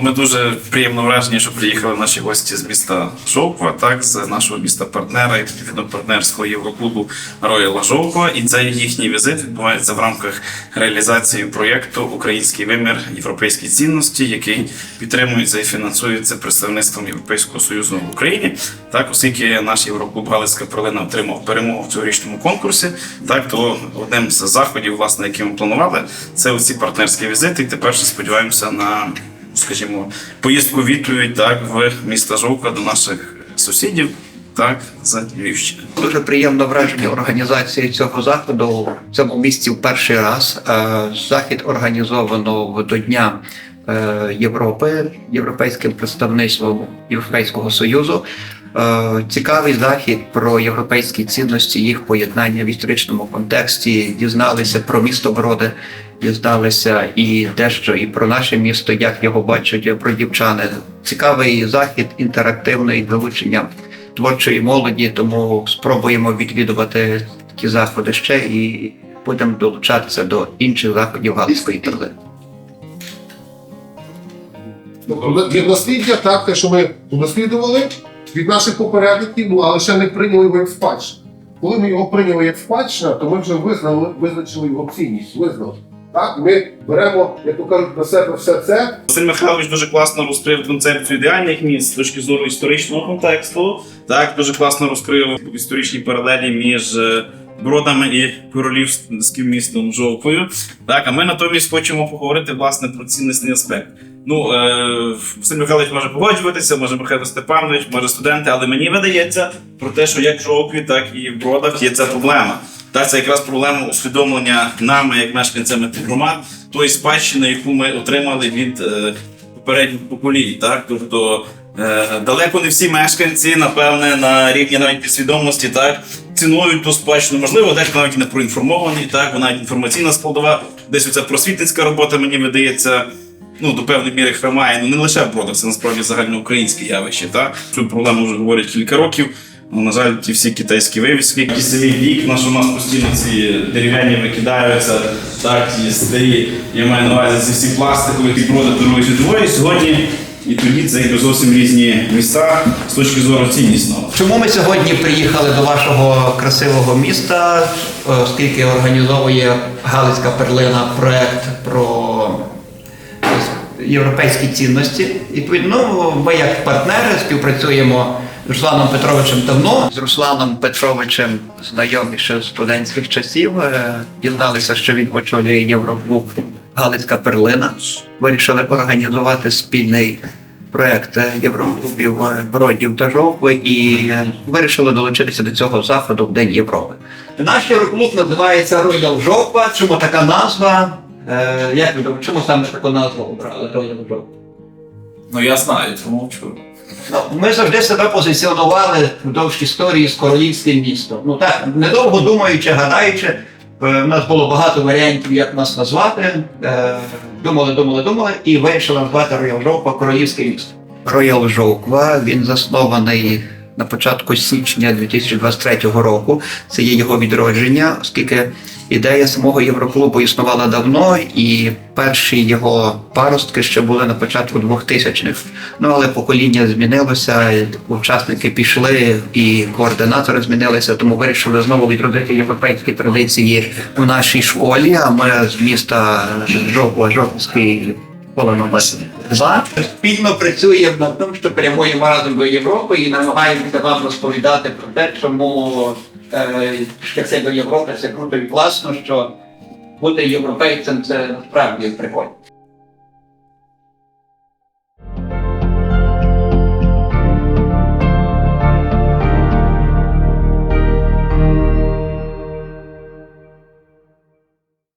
Ми дуже приємно вражені, що приїхали наші гості з міста Жовква, так з нашого міста партнера і відповідно партнерського євроклубу Рояла Жовква. І цей їхній візит відбувається в рамках реалізації проєкту Український вимір європейські цінності, який підтримується і фінансується представництвом Європейського союзу в Україні. Так, оскільки наш євроклуб Галицька Перлина отримав перемогу в цьогорічному конкурсі, так то одним з заходів, власне, які ми планували, це оці партнерські візити. І тепер сподіваємося на, скажімо, поїздку відповідь так в міста Жовка до наших сусідів, так за Львівщини. Дуже приємно враження організації цього заходу в цьому місці в перший раз. Е, Захід організовано до Дня е, Європи, європейським представництвом Європейського Союзу. Е, Цікавий захід про європейські цінності, їх поєднання в історичному контексті. Дізналися про місто Броди, дізналися і дещо і про наше місто, як його бачать бродівчани. Цікавий захід, інтерактивний з залученням творчої молоді, тому спробуємо відвідувати такі заходи ще і будемо долучатися до інших заходів Галицької терли. Від дослідження, так, те, що ми дослідували від наших попередників, ну, але ще не прийняли його як спадщину. Коли ми його прийняли як спадщина, то ми вже визнали, визначили його цінність, визнали. Так, ми беремо, як то кажуть, на себе все це, Василь Михайлович дуже класно розкрив концепцію ідеальних міст з точки зору історичного контексту. Так, дуже класно розкрив історичні паралелі між е, Бродами і королівським містом Жовквою. Так, а ми натомість хочемо поговорити власне про цінностний аспект. Ну, е, Василь Михайлович може погоджуватися, може Михайло Степанович, може студенти, але мені видається про те, що як в Жовкві, так і в Бродах є ця проблема. Так, це якраз проблема усвідомлення нами, як мешканцями тих громад, тої спадщини, яку ми отримали від е, попередніх поколінь. Так? Тобто е, далеко не всі мешканці, напевне, на рівні навіть підсвідомості, так, цінують ту спадщину. Можливо, дехто навіть не проінформований, так, вона інформаційна складова, десь оця просвітницька робота, мені видається. Ну, до певної міри хромає, ну не лише в бродах, це насправді загальноукраїнське явище. Так? Цю проблему вже говорять кілька років. Ну, на жаль, ті всі китайські вивіски, кісовий вік, на що в нас постійно ці дерев'яні викидаються, так, ті старі, я маю на увазі ці всі пластикові, які броди Другої світової. Сьогодні і тоді це йде зовсім різні місця з точки зору ціннісного. Чому ми сьогодні приїхали до вашого красивого міста, оскільки організовує Галицька перлина проект про європейські цінності? І, Відповідно, ми як партнери співпрацюємо з Русланом Петровичем давно. З Русланом Петровичем знайомі ще з студентських часів. Е, Дізналися, що він очолює Євроклуб Галицька перлина. Вирішили організувати спільний проект Євроклубів е, Бродів та Жовкви і е, вирішили долучитися до цього заходу в День Європи. Наш Євроклуб називається Роял Жовква. Чому така назва? Е, як ви думаєте, чому саме таку назву обрали Роял Жовква? Ну я знаю, тому чую. Ну, ми завжди себе позиціонували вдовж історії з королівським містом. Ну так, недовго думаючи, гадаючи, е, в нас було багато варіантів, як нас назвати. Е, Думали, думали, думали, і вирішили назвати Роял Жовква королівське місто. Роял Жовква він заснований на початку січня 2023 року. Це є його відродження, оскільки ідея самого Євроклубу існувала давно, і перші його паростки ще були на початку 2000-х. Ну але покоління змінилося, учасники пішли, і координатори змінилися, тому вирішили знову відродити європейські традиції у нашій школі. А ми з міста Жовква, Жовківський школа номер 2. Спільно працюємо над тим, що прямуємо разом до Європи і намагаємося вам розповідати про те, чому е, це до Європи це круто і класно, що бути європейцем це насправді прикольно.